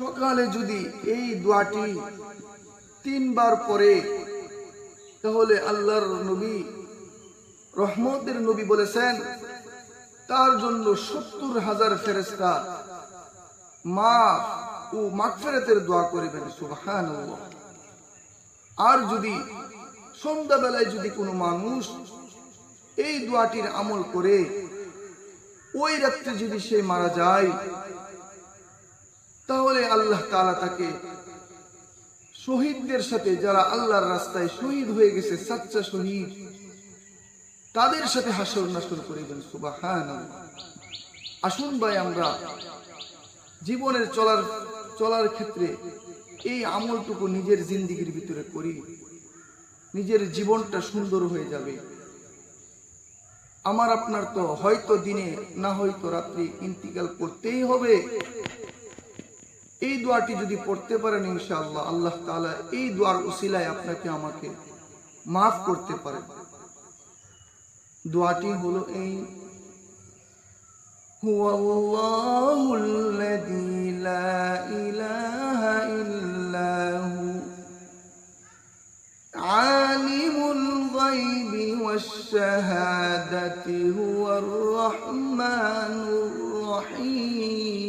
সকালে যদি এই দোয়াটি তিনবার পরে তাহলে আল্লাহর নবী, রহমতের নবী বলেছেন, তার জন্য সত্তর হাজার ফেরেস্তা মা ও মাগফিরাতের দোয়া করিবেন, সুবহানাল্লাহ। আর যদি সন্ধ্যাবেলায় যদি কোনো মানুষ এই দোয়াটির আমল করে, ওই রাত্রে যদি সে মারা যায় তাহলে আল্লাহ তাআলা তাকে, শহীদদের সাথে যারা আল্লাহর রাস্তায় শহীদ হয়ে গেছে সাচ্চা শহীদ, তাদের সাথে হাসর নাসর করিবেন সুবাহান আসুন ভাই আমরা জীবনের চলার চলার ক্ষেত্রে এই আমলটুকু নিজের জিন্দিগির ভিতরে করি। নিজের জীবনটা সুন্দর হয়ে যাবে। আমার আপনার তো হয়তো দিনে, না হয়তো রাত্রি ইন্তিকাল করতেই হবে। এই দোয়াটি যদি পড়তে পারেন ইনশাআল্লাহ আল্লাহ তাআলা এই দোয়ার উসিলায় আপনাকে আমাকে মাফ করতে পারেন দোয়াটি হলো এই هو الله الذي لا إله إلا هو عالم الغيب والشهادة هو الرحمن الرحيم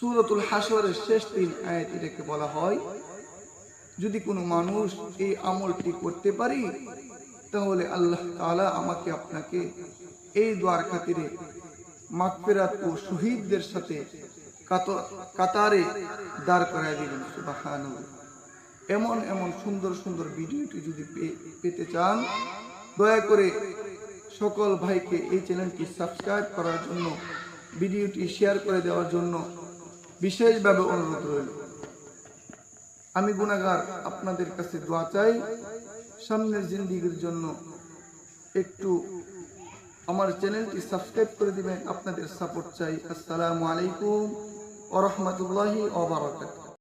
সূরাতুল হাসরের শেষ তিন আয়াত এটাকে বলা হয়, যদি কোনো মানুষ এই আমলটি করতে পারি, তাহলে আল্লাহ তাআলা আমাকে আপনাকে এই দোয়ার খাতিরে মাগফিরাত ও শহীদদের সাথে কাত- কাতারে দাঁড় করায় দিবেন। সুবহানাল্লাহ। এমন এমন সুন্দর সুন্দর ভিডিওটি যদি পেতে চান, দয়া করে সকল ভাইকে এই চ্যানেলটি সাবস্ক্রাইব করার জন্য, ভিডিওটি শেয়ার করে দেওয়ার জন্য বিশেষভাবে অনুরোধ রইল। আমি গুণাগার আপনাদের কাছে দোয়া চাই। সামনের জিন্দিগির জন্য একটু আমার চ্যানেলটি সাবস্ক্রাইব করে দিবেন। আপনাদের সাপোর্ট চাই। আসসালামু আলাইকুম ওরহমতুল্লাহি ওবরাকাতুহু